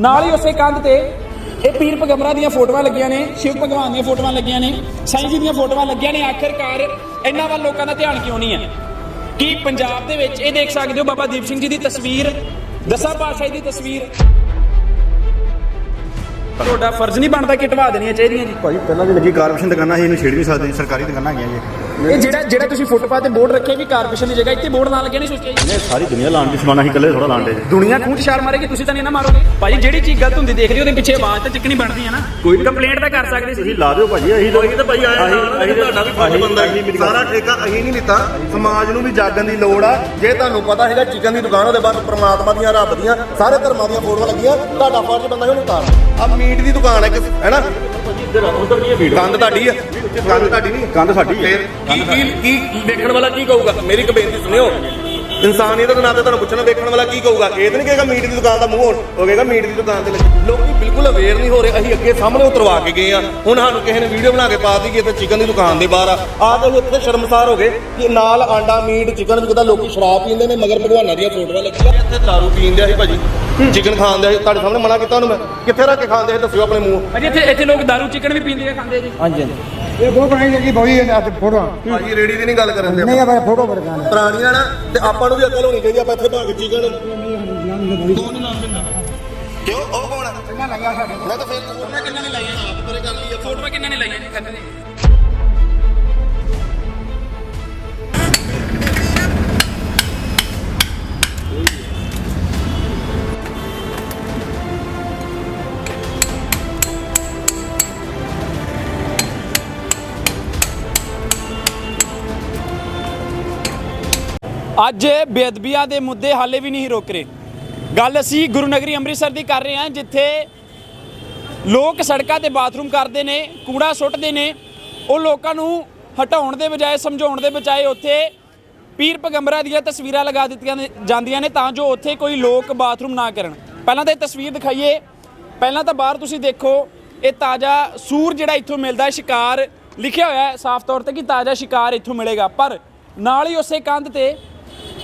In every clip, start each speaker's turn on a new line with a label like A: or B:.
A: ਨਾਲ ਹੀ ਉਸੇ ਕੰਧ ਤੇ ਇਹ ਪੀਰ ਪਗੰਬਰਾ ਦੀਆਂ ਫੋਟੋਆਂ ਲੱਗੀਆਂ ਨੇ, ਸ਼ਿਵ ਭਗਵਾਨ ਦੀਆਂ ਫੋਟੋਆਂ ਲੱਗੀਆਂ ਨੇ, ਸਾਈਂ ਜੀ ਦੀਆਂ ਫੋਟੋਆਂ ਲੱਗੀਆਂ ਨੇ, ਆਖਿਰਕਾਰ ਇਹਨਾਂ ਵੱਲ ਲੋਕਾਂ ਦਾ ਧਿਆਨ ਕਿਉਂ ਨਹੀਂ ਹੈ? ਕੀ ਪੰਜਾਬ ਦੇ ਵਿੱਚ ਇਹ ਦੇਖ ਸਕਦੇ ਹੋ ਬਾਬਾ ਦੀਪ ਸਿੰਘ ਜੀ ਦੀ ਤਸਵੀਰ, ਦਸਾਂ ਪਾਤਸ਼ਾਹੀ ਦੀ ਤਸਵੀਰ। ਤੁਹਾਡਾ ਫਰਜ਼ ਨਹੀਂ ਬਣਦਾ ਕਿ ਢਵਾ ਦੇਣੀਆਂ ਚਾਹੀਦੀਆਂ ਜੀ।
B: ਭਾਜੀ, ਪਹਿਲਾਂ ਦੀ ਲੱਗੀ ਕਾਰਪੋਰੇਸ਼ਨ ਦੁਕਾਨਾਂ ਸੀ, ਇਹਨੂੰ ਛੇੜ ਨਹੀਂ ਸਕਦੇ ਸਰਕਾਰੀ ਦੁਕਾਨਾਂ ਹੈਗੀਆਂ ਜੀ।
A: ਇਹ ਜਿਹੜਾ ਜਿਹੜਾ ਤੁਸੀਂ ਫੁੱਟਪਾਥ ਤੇ ਬੋਰਡ ਰੱਖਿਆ ਵੀ ਕਾਰਪੋਰੇਸ਼ਨ ਦੀ ਜਗ੍ਹਾ ਇੱਥੇ ਬੋਰਡ ਨਾ ਲੱਗਿਆ ਨਹੀਂ ਸੋਚਿਆ ਜੀ?
B: ਇਹ ਸਾਰੀ ਦੁਨੀਆ ਲਾਣ ਦੀ ਸਮਾਨਾ ਸੀ ਇਕੱਲੇ ਥੋੜਾ ਦੇ ਜੀ।
A: ਦੁਨੀਆ ਖੂਨ ਚ ਛਾਲ ਮਾਰੇਗੀ ਤੁਸੀਂ ਤਾਂ ਨਹੀਂ ਨਾ ਮਾਰੋਗੇ। ਭਾਜੀ ਜਿਹੜੀ ਚੀਜ਼ ਗਲਤ ਹੁੰਦੀ ਦੇਖ ਰਹੀ ਉਹਦੇ ਪਿੱਛੇ ਆਵਾਜ਼ ਤਾਂ ਚੱਕਣੀ ਬਣਦੀ ਹੈ ਨਾ। ਕੋਈ ਕੰਪਲੇਂਟ ਤਾਂ ਕਰ ਸਕਦੇ ਸੀ।
B: ਤੁਸੀਂ ਲਾ ਦਿਓ ਭਾਜੀ ਅਸੀਂ
C: ਕੋਈ ਤਾਂ ਭਾਈ ਆਇਆ ਨਾਲ
B: ਅਸੀਂ
C: ਤੁਹਾਡਾ ਵੀ ਫਰਜ਼ ਬੰਦਾ ਹੈ। ਸਾਰਾ ਠੇਕਾ ਅਸੀਂ ਨਹੀਂ ਲਿੱਤਾ ਸਮਾਜ ਨੂੰ ਵੀ ਜਾਗਣ ਦੀ ਲੋੜ ਆ। ਜੇ ਤੁਹਾਨੂੰ ਪਤਾ ਹੈਗਾ ਚਿਕਨ ਦੀ ਦੁਕਾਨ ਉਹਦੇ ਬਾਅਦ ਪ੍ਰਮਾਤਮਾ ਦੀਆਂ ਰੱਬ ਦੀਆਂ ਸਾਰੇ ਧਰਮਾਂ ਦੀਆਂ ਫੋਟੋਆਂ ਲੱਗੀਆਂ ਤੁਹਾਡਾ ਫਰਜ਼ ਬੰਦਾ ਹੈ ਉਹਨੂੰ ਉਤਾਰ ਆ ਮੀਟ ਦੀ ਦੁਕਾਨ ਹੈ ਕਿ ਹੈਨਾ ਕੰਧ ਤੁਹਾਡੀ ਆ। ਕੰਧ ਤੁਹਾਡੀ ਨਹੀਂ।
B: ਕੰਧ ਸਾਡੀ ਹੈ
C: ਫਿਰ ਕੀ ਕੀ ਕੀ ਵੇਖਣ ਵਾਲਾ ਕੀ ਕਹੂਗਾ? ਮੇਰੀ ਇੱਕ ਬੇਨਤੀ ਸੁਣਿਓ। ਇਨਸਾਨੀਅਤ ਦੇ ਨਾਤੇ ਤੁਹਾਨੂੰ ਪੁੱਛਣਾ ਵੇਖਣ ਵਾਲਾ ਕੀ ਕਹੂਗਾ? ਇਹ ਤਾਂ ਨਹੀਂ ਕਹੇਗਾ ਮੀਟ ਦੀ ਦੁਕਾਨ ਦਾ ਮੂੰਹ ਹੋਣ ਉਹ ਕਹੇਗਾ ਮੀਟ ਦੀ ਦੁਕਾਨ ਤੇ ਲੱਗੀ। ਲੋਕੀ ਬਿਲਕੁਲ ਅਵੇਅਰ ਨਹੀਂ ਹੋ ਰਹੇ ਅਸੀਂ ਅੱਗੇ ਸਾਹਮਣੇ ਉਤਰਵਾ ਕੇ ਗਏ ਆ। ਹੁਣ ਸਾਨੂੰ ਕਿਸੇ ਨੇ ਵੀਡੀਓ ਬਣਾ ਕੇ ਪਾ ਦਿੱਤੀ ਕਿ ਇੱਥੇ ਚਿਕਨ ਦੀ ਦੁਕਾਨ ਦੇ ਬਾਹਰ ਆ। ਆ ਕੇ ਇੱਥੇ ਸ਼ਰਮਸਾਰ ਹੋ ਗਏ ਕਿ ਨਾਲ ਆਂਡਾ ਮੀਟ ਚਿਕਨ ਜਿੱਦਾਂ ਲੋਕੀ ਸ਼ਰਾਬ ਪੀਂਦੇ ਨੇ ਮਗਰ ਭਗਵਾਨਾਂ ਦੀਆਂ ਫੋਟੋਆਂ ਲੱਗੀਆਂ। ਇੱਥੇ ਦਾਰੂ ਪੀਂਦੇ ਆ ਸੀ ਭਾਜੀ। ਚਿਕਨ ਖਾਂਦੇ ਆ ਤੁਹਾਡੇ ਸਾਹਮਣੇ ਮਨਾ ਕੀਤਾ ਉਹਨੂੰ ਮੈਂ। ਕਿੱਥੇ ਰੱਖ ਕੇ ਖਾਂਦੇ ਆ ਦੱਸਿਓ ਆਪਣੇ ਮੂੰਹ।
A: ਭਾਜੀ ਇੱਥੇ ਇੱਥੇ ਲੋਕ ਦਾਰੂ ਚਿਕਨ ਵੀ ਪੀਂਦੇ ਆ ਖਾਂਦੇ ਜੀ।
D: ਇਹ ਬਹੁਤ ਬਣਾਈ ਲੱਗੀ ਬੋਈ ਫੋਟੋ
C: ਭਾਜੀ ਰੇੜੀ ਦੀ ਨਹੀਂ ਗੱਲ ਕਰਨ ਦੇ
D: ਨਹੀਂ ਆ ਬਈ ਫੋਟੋ ਬਰਕਾਨ
C: ਪੁਰਾਣੀਆਂ ਨਾ ਤੇ ਆਪਾਂ ਨੂੰ ਵੀ ਅਕਲ ਹੋਣੀ ਚਾਹੀਦੀ ਆਪਾਂ ਇੱਥੇ ਭਾਗ ਚੀਕਣ ਕਿਉਂ? ਉਹ ਕੌਣ ਹੈ
D: ਕਿੰਨਾ ਲੱਗਿਆ ਸਾਡੇ
C: ਮੈਂ ਤਾਂ ਫਿਰ ਉਹਨਾਂ ਕਿੰਨਾਂ ਨੇ ਲਾਈਆਂ? ਆਪ ਪਰੇ ਕਰ ਲਈ ਆ
A: ਫੋਟੋਆਂ ਕਿੰਨਾਂ ਨੇ ਲਾਈਆਂ ਜੀ? ਅੱਜ ਬੇਅਦਬੀਆਂ ਦੇ ਮੁੱਦੇ ਹਾਲੇ ਵੀ ਨਹੀਂ ਰੋਕ ਰਹੇ। ਗੱਲ ਅਸੀਂ ਗੁਰੂ ਨਗਰੀ ਅੰਮ੍ਰਿਤਸਰ ਦੀ ਕਰ ਰਹੇ ਹਾਂ, ਜਿੱਥੇ ਲੋਕ ਸੜਕਾਂ ਤੇ ਬਾਥਰੂਮ ਕਰਦੇ ਨੇ, ਕੂੜਾ ਸੁੱਟਦੇ ਨੇ। ਉਹ ਲੋਕਾਂ ਨੂੰ ਹਟਾਉਣ ਦੇ ਬਜਾਏ, ਸਮਝਾਉਣ ਦੇ ਬਜਾਏ ਉੱਥੇ ਪੀਰ ਪਗੰਬਰਾਂ ਦੀਆਂ ਤਸਵੀਰਾਂ ਲਗਾ ਦਿੱਤੀਆਂ ਜਾਂਦੀਆਂ ਨੇ ਤਾਂ ਜੋ ਉੱਥੇ ਕੋਈ ਲੋਕ ਬਾਥਰੂਮ ਨਾ ਕਰਨ। ਪਹਿਲਾਂ ਤਾਂ ਇਹ ਤਸਵੀਰ ਦਿਖਾਈਏ। ਪਹਿਲਾਂ ਤਾਂ ਬਾਹਰ ਤੁਸੀਂ ਦੇਖੋ, ਇਹ ਤਾਜ਼ਾ ਸੂਰ ਜਿਹੜਾ ਇੱਥੋਂ ਮਿਲਦਾ ਹੈ, ਸ਼ਿਕਾਰ। ਲਿਖਿਆ ਹੋਇਆ ਹੈ ਸਾਫ਼ ਤੌਰ ਤੇ ਕਿ ਤਾਜ਼ਾ ਸ਼ਿਕਾਰ ਇੱਥੋਂ ਮਿਲੇਗਾ। ਪਰ ਨਾਲ ਹੀ ਉਸੇ ਕੰਧ ਤੇ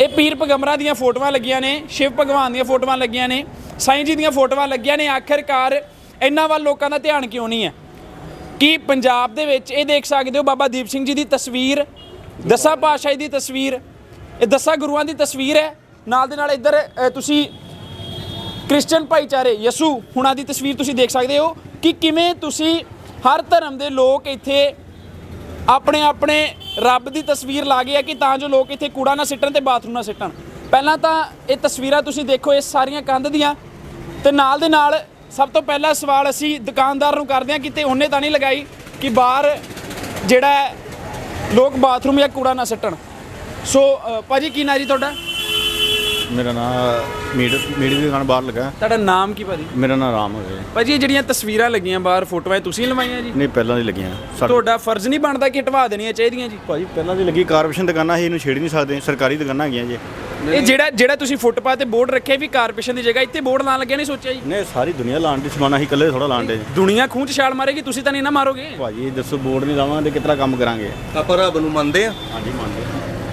A: ਇਹ ਪੀਰ ਪਗੰਬਰਾਂ ਦੀਆਂ ਫੋਟੋਆਂ ਲੱਗੀਆਂ ਨੇ, ਸ਼ਿਵ ਭਗਵਾਨ ਦੀਆਂ ਫੋਟੋਆਂ ਲੱਗੀਆਂ ਨੇ, ਸਾਈਂ ਜੀ ਦੀਆਂ ਫੋਟੋਆਂ ਲੱਗੀਆਂ ਨੇ। ਆਖਿਰਕਾਰ ਇਹਨਾਂ ਵੱਲ ਲੋਕਾਂ ਦਾ ਧਿਆਨ ਕਿਉਂ ਨਹੀਂ ਹੈ? ਕਿ ਪੰਜਾਬ ਦੇ ਵਿੱਚ ਇਹ ਦੇਖ ਸਕਦੇ ਹੋ ਬਾਬਾ ਦੀਪ ਸਿੰਘ ਜੀ ਦੀ ਤਸਵੀਰ, ਦਸਾਂ ਪਾਤਸ਼ਾਹ ਦੀ ਤਸਵੀਰ, ਇਹ ਦਸਾਂ ਗੁਰੂਆਂ ਦੀ ਤਸਵੀਰ ਹੈ। ਨਾਲ ਦੇ ਨਾਲ ਇੱਧਰ ਤੁਸੀਂ ਕ੍ਰਿਸਚੀਅਨ ਭਾਈਚਾਰੇ, ਯਸੂ ਹੁਣਾਂ ਦੀ ਤਸਵੀਰ ਤੁਸੀਂ ਦੇਖ ਸਕਦੇ ਹੋ ਕਿ ਕਿਵੇਂ ਤੁਸੀਂ ਹਰ ਧਰਮ ਦੇ ਲੋਕ ਇੱਥੇ ਆਪਣੇ ਆਪਣੇ ਰੱਬ ਦੀ ਤਸਵੀਰ ਲਾ ਗਏ ਆ ਕਿ ਤਾਂ ਜੋ ਲੋਕ ਇੱਥੇ ਕੂੜਾ ਨਾ ਸਿੱਟਣ ਤੇ ਬਾਥਰੂਮ ਨਾ ਸਿੱਟਣ। ਪਹਿਲਾਂ ਤਾਂ ਇਹ ਤਸਵੀਰਾਂ ਤੁਸੀਂ ਦੇਖੋ ਇਹ ਸਾਰੀਆਂ ਕੰਧ ਦੀਆਂ। ਤੇ ਨਾਲ ਦੇ ਨਾਲ ਸਭ ਤੋਂ ਪਹਿਲਾ ਸਵਾਲ ਅਸੀਂ ਦੁਕਾਨਦਾਰ ਨੂੰ ਕਰਦੇ ਹਾਂ ਕਿਤੇ ਉਹਨੇ ਤਾਂ ਨਹੀਂ ਲਗਾਈ ਕਿ ਬਾਹਰ ਜਿਹੜਾ ਲੋਕ ਬਾਥਰੂਮ ਜਾਂ ਕੂੜਾ ਨਾ ਸਿੱਟਣ। ਸੋ ਅ, ਭਾਜੀ ਕੀ ਨਾਂ ਜੀ ਤੁਹਾਡਾ?
B: ਮੇਰਾ ਨਾਮ ਮੀਟ ਮੀਟ ਦੀ ਦੁਕਾਨ ਬਾਹਰ ਲੱਗਾ।
A: ਤੁਹਾਡਾ ਨਾਮ ਕੀ ਭਾਜੀ?
B: ਮੇਰਾ ਨਾਮ ਰਾਮ ਹੋਵੇ
A: ਭਾਜੀ ਇਹ ਜਿਹੜੀਆਂ ਤਸਵੀਰਾਂ ਲੱਗੀਆਂ ਬਾਹਰ ਫੋਟੋਆਂ ਇਹ ਤੁਸੀਂ ਲਵਾਈਆਂ ਜੀ?
B: ਨਹੀਂ ਪਹਿਲਾਂ ਦੀ ਲੱਗੀਆਂ। ਸਾਡੇ
A: ਤੁਹਾਡਾ ਫਰਜ਼ ਨਹੀਂ ਬਣਦਾ ਕਿ ਹਟਵਾ ਦੇਣੀਆਂ ਚਾਹੀਦੀਆਂ ਜੀ।
B: ਭਾਜੀ ਪਹਿਲਾਂ ਦੀ ਲੱਗੀ ਕਾਰਪੋਰੇਸ਼ਨ ਦੁਕਾਨਾਂ ਸੀ ਇਹਨੂੰ ਛੇੜ ਨਹੀਂ ਸਕਦੇ। ਸਰਕਾਰੀ ਦੁਕਾਨਾਂ ਹੈਗੀਆਂ ਜੀ।
A: ਇਹ ਜਿਹੜਾ ਜਿਹੜਾ ਤੁਸੀਂ ਫੁੱਟਪਾਥ ਤੇ ਬੋਰਡ ਰੱਖਿਆ ਵੀ ਕਾਰਪੋਰੇਸ਼ਨ ਦੀ ਜਗ੍ਹਾ ਇੱਥੇ ਬੋਰਡ ਲਾਣ ਲੱਗਿਆ ਨਹੀਂ ਸੋਚਿਆ ਜੀ?
B: ਨਹੀਂ ਸਾਰੀ ਦੁਨੀਆ ਲਾਣ ਦੀ ਸਮਾਨਾ ਸੀ ਇਕੱਲੇ ਥੋੜਾ ਲਾਣ ਦੇ
A: ਦੁਨੀਆ ਖੂਨ ਚ ਛਾਲ ਮਾਰੇਗੀ ਤੁਸੀਂ ਤਾਂ ਨਹੀਂ ਨਾ ਮਾਰੋਗੇ?
B: ਭਾਜੀ ਦੱਸੋ ਬੋਰਡ ਨਹੀਂ ਲਾਵਾਂਗੇ ਤੇ ਕਿਤਨਾ ਕੰਮ ਕਰਾਂਗੇ?
C: ਆਪਾਂ ਰੱਬ ਨੂੰ ਮੰਨਦੇ ਆ।
B: ਹਾਂਜੀ ਮੰਨਦੇ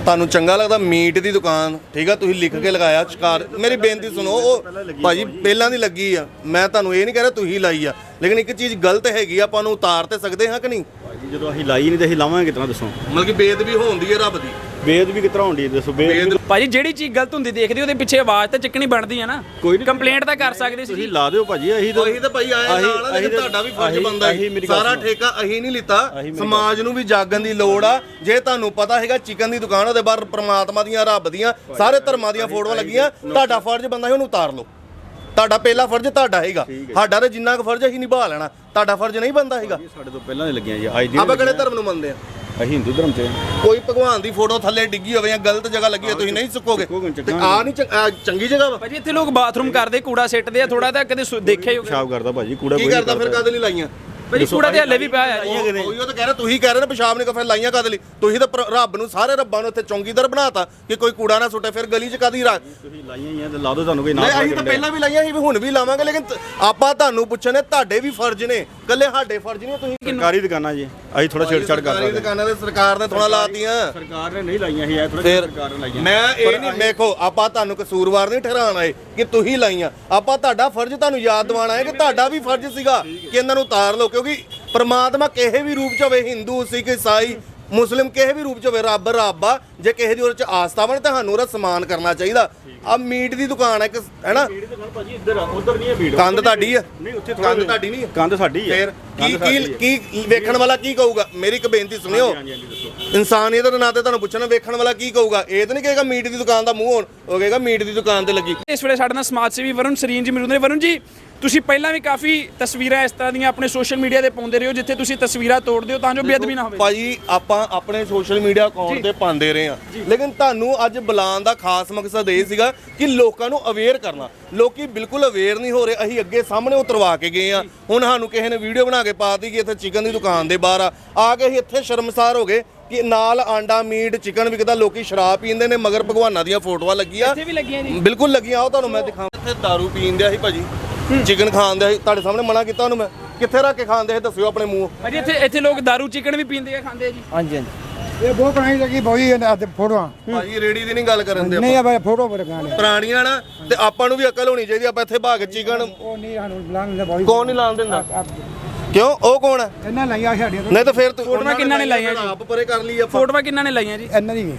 C: ਤੁਹਾਨੂੰ ਚੰਗਾ ਲੱਗਦਾ ਮੀਟ ਦੀ ਦੁਕਾਨ, ਠੀਕ ਆ, ਤੁਸੀਂ ਲਿਖ ਕੇ ਲਗਾਇਆ, ਸ਼ਿਕਾਰ, ਮੇਰੀ ਬੇਨਤੀ ਸੁਣੋ, ਉਹ ਭਾਜੀ, ਪਹਿਲਾਂ ਦੀ ਲੱਗੀ ਆ, ਮੈਂ ਤੁਹਾਨੂੰ ਇਹ ਨਹੀਂ ਕਹਿ ਰਿਹਾ ਤੁਸੀਂ ਲਾਈ ਆ। ਲੇਕਿਨ ਇੱਕ ਚੀਜ਼ ਗਲਤ ਹੈਗੀ ਆ, ਆਪਾਂ ਨੂੰ ਉਤਾਰ ਤੇ ਸਕਦੇ ਹਾਂ ਕਿ ਨਹੀਂ?
B: ਭਾਜੀ ਜਦੋਂ ਅਸੀਂ ਲਾਈ ਨਹੀਂ ਤੇ ਅਸੀਂ ਲਾਵਾਂਗੇ ਕਿਤਨਾ ਦੱਸੋ?
C: ਮਤਲਬ ਕਿ ਬੇਦਬੀ ਹੋਉਂਦੀ ਹੈ ਰੱਬ ਦੀ।
B: ਵੇਦ ਵੀ ਕਿਤਨਾ ਹੁੰਦੀ ਹੈ ਦੱਸੋ ਵੇਦ
A: ਭਾਜੀ ਜਿਹੜੀ ਚੀਜ਼ ਗਲਤ ਹੁੰਦੀ ਦੇਖਦੇ ਉਹਦੇ ਪਿੱਛੇ ਆਵਾਜ਼ ਤਾਂ ਚੱਕਣੀ ਬਣਦੀ ਹੈ ਨਾ।
B: ਕੋਈ ਨਹੀਂ।
A: ਕੰਪਲੇਂਟ ਤਾਂ ਕਰ ਸਕਦੇ ਸੀ
B: ਤੁਸੀਂ
A: ਜੀ
B: ਲਾ ਦਿਓ ਭਾਜੀ ਅਸੀਂ
C: ਉਹੀ ਤਾਂ ਭਾਈ
B: ਅਸੀਂ-
C: ਨਾਲ ਲੇਕਿਨ
B: ਅਸੀਂ
C: ਤੁਹਾਡਾ ਵੀ ਫਰਜ਼
B: ਅਸੀਂ-
C: ਹੈ।
B: ਮੇਰੀ ਗੱਲ
C: ਸਾਰਾ
B: ਸੁਣੋ।
C: ਠੇਕਾ ਅਸੀਂ ਨਹੀਂ ਲਿੱਤਾ। ਸਮਾਜ ਨੂੰ ਵੀ ਜਾਗਣ ਦੀ ਲੋੜ ਆ। ਜੇ ਤੁਹਾਨੂੰ ਪਤਾ ਹੈਗਾ ਚਿਕਨ ਦੀ ਦੁਕਾਨ ਉਹਦੇ ਬਾਹਰ ਪ੍ਰਮਾਤਮਾ ਦੀਆਂ ਰੱਬ ਦੀਆਂ ਸਾਰੇ ਧਰਮਾਂ ਦੀਆਂ ਫੋਟੋਆਂ ਲੱਗੀਆਂ। ਤੁਹਾਡਾ ਫਰਜ਼ ਬੰਦਾ ਹੈ ਉਹਨੂੰ ਉਤਾਰ ਲਓ। ਤੁਹਾਡਾ ਪਹਿਲਾ ਫਰਜ਼ ਤੁਹਾਡਾ ਹੈਗਾ। ਸਾਡਾ ਤੇ ਜਿੰਨਾ ਕੁ ਫਰਜ਼ ਅਸੀਂ ਨਿਭਾ ਲੈਣਾ ਤੁਹਾਡਾ ਫਰਜ਼ ਨਹੀਂ ਬੰਦਾ ਹੈਗਾ।
B: ਸਾਡੇ ਤੋਂ ਪਹਿਲਾਂ ਦੀ ਲੱਗੀਆਂ ਜੀ ਅੱਜ ਦੀ
C: ਆਪਾਂ ਕਿਹੜੇ ਧਰਮ ਨੂੰ ਮੰਨਦੇ ਆ?
B: ਅਸੀਂ ਹਿੰਦੂ ਧਰਮ ਤੇ
C: ਕੋਈ ਭਗਵਾਨ ਦੀ ਫੋਟੋ ਥੱਲੇ ਡਿੱਗੀ ਹੋਵੇ ਜਾਂ ਗਲਤ ਜਗ੍ਹਾ ਲੱਗੀ ਹੋਵੇ ਤੁਸੀਂ ਨਹੀਂ ਚੁੱਕੋਗੇ, ਤੇ। ਆ ਨਹੀਂ ਚੰਗ- ਜਗ੍ਹਾ ਵਾ।
A: ਭਾਜੀ ਇੱਥੇ ਲੋਕ ਬਾਥਰੂਮ ਕਰਦੇ ਕੂੜਾ ਸਿੱਟਦੇ ਆ ਥੋੜਾ ਤਾਂ ਕਦੇ ਦੇਖਿਆ ਹੀ ਹੋਗਾ
B: ਪਿਸ਼ਾਬ ਕਰਦਾ ਭਾਜੀ ਕੂੜਾ
C: ਕੀ
B: ਕੋਈ ਨਹੀਂ
C: ਕਰਦਾ ਫਿਰ ਕਾਹਦੇ ਲਈ ਲਾਈਆਂ?
A: ਭਾਜੀ ਕੂੜਾ ਤੇ ਹੱਲੇ ਵੀ ਪਿਆ ਹੈ।
C: ਉਹ ਉਹੀ ਉਹ ਤਾਂ ਕਹਿ ਰਿਹਾ ਤੁਸੀਂ ਕਹਿ ਰਹੇ ਨੇ ਪਿਸ਼ਾਬ ਨੇ ਫਿਰ ਲਾਈਆਂ ਕਾਹਦੇ ਲਈ? ਤੁਸੀਂ ਤਾਂ ਪ੍ਰ- ਰੱਬ ਨੂੰ ਸਾਰੇ ਰੱਬਾਂ ਨੂੰ ਇੱਥੇ ਚੌਂਕੀਦਾਰ ਬਣਾਤਾ ਕਿ ਕੋਈ ਕੂੜਾ ਨਾ ਸੁੱਟੇ ਫਿਰ ਗਲੀ 'ਚ ਕਾਦੀ ਰੱਖ
B: ਤੁਸੀਂ ਲਾਈਆਂ ਹੀ ਆ ਤੇ ਲਾ ਦਿਓ ਤੁਹਾਨੂੰ ਕੋਈ ਨਾ
C: ਨਹੀਂ ਅਸੀਂ ਤਾਂ ਪਹਿਲਾਂ ਵੀ ਲਾਈਆਂ ਸੀ ਵੀ ਹੁਣ ਵੀ ਲਾਵਾਂਗੇ ਲੇਕਿਨ ਤ- ਆਪਾਂ ਤੁਹਾਨੂੰ ਪੁੱਛਣੇ ਤੁਹਾਡੇ ਵੀ ਫਰਜ਼ ਨੇ। ਕੱਲੇ ਸਾਡੇ ਫਰਜ਼ ਨਹੀਂ ਤੁਸੀਂ
B: ਸਰਕਾਰੀ ਦੁਕਾਨਾਂ ਜੀ। ਅਸੀਂ ਥੋੜਾ ਛੇੜਛਾੜ ਕਰ
C: ਸਰਕਾਰੀ
B: ਸਕਦੇ
C: ਦੁਕਾਨਾਂ ਤੇ ਸਰਕਾਰ ਨੇ ਥੋੜਾ ਲਾਤੀਆਂ।
B: ਸਰਕਾਰ ਨੇ ਨਹੀਂ ਲਾਈਆਂ ਸੀ ਇਹ ਥੋੜਾ
C: ਫਿਰ
B: ਸਰਕਾਰ ਨੇ ਲਾਈਆਂ।
C: ਮੈਂ ਇਹ ਨਹੀਂ ਵੇਖੋ ਆਪਾਂ ਤੁਹਾਨੂੰ ਕਸੂਰਵਾਰ ਨਹੀਂ ਠਹਿਰਾਉਣ ਆਏ ਕਿ ਤੁਸੀਂ ਲਾਈਆਂ। ਆਪਾਂ ਤੁਹਾਡਾ ਫਰਜ਼ ਤੁਹਾਨੂੰ ਯਾਦ ਦਿਵਾਉਣਾ ਹੈ ਕਿ ਤੁਹਾਡਾ ਵੀ ਫਰਜ਼ ਸੀਗਾ ਕਿ ਇਹਨਾਂ ਨੂੰ ਉਤਾਰ ਲਓ ਕਿਉਂਕਿ ਪ੍ਰਮਾਤਮਾ ਕਿਸੇ ਵੀ ਰੂਪ ਚ ਹੋਵੇ ਹਿੰਦੂ ਸਿੱਖ ਈਸਾਈ ਮੁਸਲਿਮ ਕਿਸੇ ਵੀ ਰੂਪ ਚ ਹੋਵੇ ਰੱਬ ਰੱਬ ਆ। ਜੇ ਕਿਸੇ ਦੀ ਉਹਦੇ ਚ ਆਸਥਾ ਬਣੇ ਤਾਂ ਸਾਨੂੰ ਉਹਦਾ ਸਨਮਾਨ ਕਰਨਾ ਚਾਹੀਦਾ। ਆ ਮੀਟ ਦੀ ਦੁਕਾਨ ਹੈ ਇੱਕ ਹੈ ਨਾ
B: ਭੀੜ ਦੇ ਨਾਲ ਭਾਜੀ ਇੱਧਰ ਆ ਉਧਰ ਨਹੀਂ ਹੈ ਭੀੜ
C: ਕੰਧ ਤੁਹਾਡੀ ਆ।
B: ਨਹੀਂ ਉੱਥੇ
C: ਕੰਧ ਤੁਹਾਡੀ ਨਹੀਂ
B: ਕੰਧ ਸਾਡੀ ਹੈ
C: ਫੇਰ ਕੀ ਕੀ
B: ਹੈ।
C: ਕੀ ਵੇਖਣ ਵਾਲਾ ਕੀ ਕਹੂਗਾ? ਮੇਰੀ ਇੱਕ ਬੇਨਤੀ ਸੁਣਿਓ। ਇਨਸਾਨੀਅਤ ਦੇ ਨਾਤੇ ਤੁਹਾਨੂੰ ਪੁੱਛਣਾ ਵੇਖਣ ਵਾਲਾ ਕੀ ਕਹੂਗਾ? ਇਹ ਤਾਂ ਨਹੀਂ ਕਹੇਗਾ ਮੀਟ ਦੀ ਦੁਕਾਨ ਦਾ ਮੂੰਹ ਹੋਣ ਉਹ ਕਹੇਗਾ ਮੀਟ ਦੀ ਦੁਕਾਨ ਤੇ ਲੱਗੀ।
A: ਇਸ ਵੇਲੇ ਸਾਡੇ ਨਾਲ ਸਮਾਜ ਸੇਵੀ ਵਰੁਣ ਸਰੀਨ ਜੀ ਮੌਜੂਦ ਨੇ। ਵਰੁਣ ਜੀ ਤੁਸੀਂ ਪਹਿਲਾਂ ਵੀ ਕਾਫੀ ਤਸਵੀਰਾਂ ਇਸ ਤਰ੍ਹਾਂ ਦੀਆਂ ਆਪਣੇ ਸੋਸ਼ਲ ਮੀਡੀਆ ਤੇ ਪਾਉਂਦੇ ਰਹੇ ਹੋ ਜਿੱਥੇ ਤੁਸੀਂ ਤਸਵੀਰਾਂ ਤੋੜਦੇ ਹੋ ਤਾਂ ਜੋ ਬੇਅਦਬੀ ਨਾ ਹੋਵੇ।
C: ਭਾਜੀ ਆਪਾਂ ਆਪਣੇ ਸੋਸ਼ਲ ਮੀਡੀਆ ਅਕਾਊਂਟ ਤੇ ਪਾਉਂਦੇ ਰਹੇ ਆ ਲੇਕਿਨ ਤੁਹਾਨੂੰ ਅੱਜ ਬੁਲਾਉਣ ਦਾ ਖਾਸ ਮਕਸਦ ਇਹ ਸੀਗਾ ਕਿ ਲੋਕਾਂ ਨੂੰ ਅਵੇਅਰ ਕਰਨਾ। ਲੋਕੀ ਬਿਲਕੁਲ ਅਵੇਅਰ ਨਹੀਂ ਹੋ ਰਹੇ ਅਸੀਂ ਅੱਗੇ ਸਾਹਮਣੇ ਉਤਰਵਾ ਕੇ ਗਏ ਆ ਹੁਣ ਸਾਨੂੰ ਕਿਸੇ ਨੇ ਵੀਡੀਓ ਬਣਾ ਕੇ ਪਾਤੀ ਕਿ ਇੱਥੇ ਚਿਕਨ ਦੀ ਦੁਕਾਨ ਦੇ ਬਾਹਰ ਆ। ਆ ਕੇ ਅਸੀਂ ਇੱਥੇ ਸ਼ਰਮਸਾਰ ਹੋ ਗਏ ਕਿ ਨਾਲ ਆਂਡਾ ਮੀਟ ਚਿਕਨ ਵਿਕਦਾ ਲੋਕੀ ਸ਼ਰਾਬ ਪੀਂਦੇ ਨੇ ਮਗਰ ਭਗਵਾਨਾਂ ਦੀਆਂ ਫੋਟੋਆਂ ਲੱਗੀਆਂ।
A: ਇੱਥੇ ਵੀ ਲੱਗੀਆਂ ਜੀ।
C: ਬਿਲਕੁਲ ਲੱਗੀਆਂ ਆਓ ਤੁਹਾਨੂੰ ਮੈਂ ਦਿਖਾਵਾਂ। ਇੱਥੇ दारू ਪੀਣ ਦਿਆ ਸੀ ਭਾਜੀ। ਚਿਕਨ ਖਾਣ ਸੀ ਤੁਹਾਡੇ ਸਾਹਮਣੇ ਮਨਾ ਕੀਤਾ ਉਹਨੂੰ ਮੈਂ। ਕਿੱਥੇ ਰੱਖ ਕੇ ਖਾਂਦੇ ਸੀ ਦੱਸਿਓ ਆਪਣੇ ਮੂੰਹ।
A: ਭਾਜੀ ਇੱਥੇ ਇੱਥੇ ਲੋਕ ਦਾਰੂ ਚਿਕਨ ਵੀ ਪੀਂਦੇ ਆ ਖਾਂਦੇ ਆ ਜੀ।
D: ਹਾਂਜੀ ਹਾਂਜੀ। ਇਹ ਬਹੁਤ ਪੁਰਾਣੀ ਲੱਗੀ ਬੋਈ ਇਹਨਾਂ ਤੇ ਫੋਟੋਆਂ।
C: ਭਾਜੀ ਰੇੜੀ ਦੀ ਨਹੀਂ ਗੱਲ ਕਰਨ ਦੇ
D: ਨਹੀਂ ਆ ਬਈ ਫੋਟੋ ਪਰ ਗਾਣੇ
C: ਪੁਰਾਣੀਆਂ ਨਾ ਤੇ ਆਪਾਂ ਨੂੰ ਵੀ ਅਕਲ ਹੋਣੀ ਚਾਹੀਦੀ ਆਪਾਂ ਇੱਥੇ ਭਾਗ ਚਿਕਨ
D: ਉਹ ਨਹੀਂ ਸਾਨੂੰ ਬੁਲਾਉਣ ਦੇ ਬੋਈ
C: ਕੌਣ ਨਹੀਂ ਲਾਣ ਦਿੰਦਾ? ਕਿਉਂ? ਉਹ ਕੌਣ ਹੈ
D: ਇਹਨਾਂ ਲਾਈਆਂ ਸਾਡੀਆਂ
C: ਨਹੀਂ ਤਾਂ ਫਿਰ ਤੂੰ
A: ਫੋਟੋਆਂ ਕਿਹਨਾਂ ਨੇ ਲਾਈਆਂ ਜੀ?
C: ਆਪ ਪਰੇ ਕਰ ਲਈ ਆਪਾਂ।
A: ਫੋਟੋਆਂ ਕਿੰਨਾਂ ਨੇ ਲਾਈਆਂ ਜੀ?
D: ਇਹਨਾਂ ਦੀ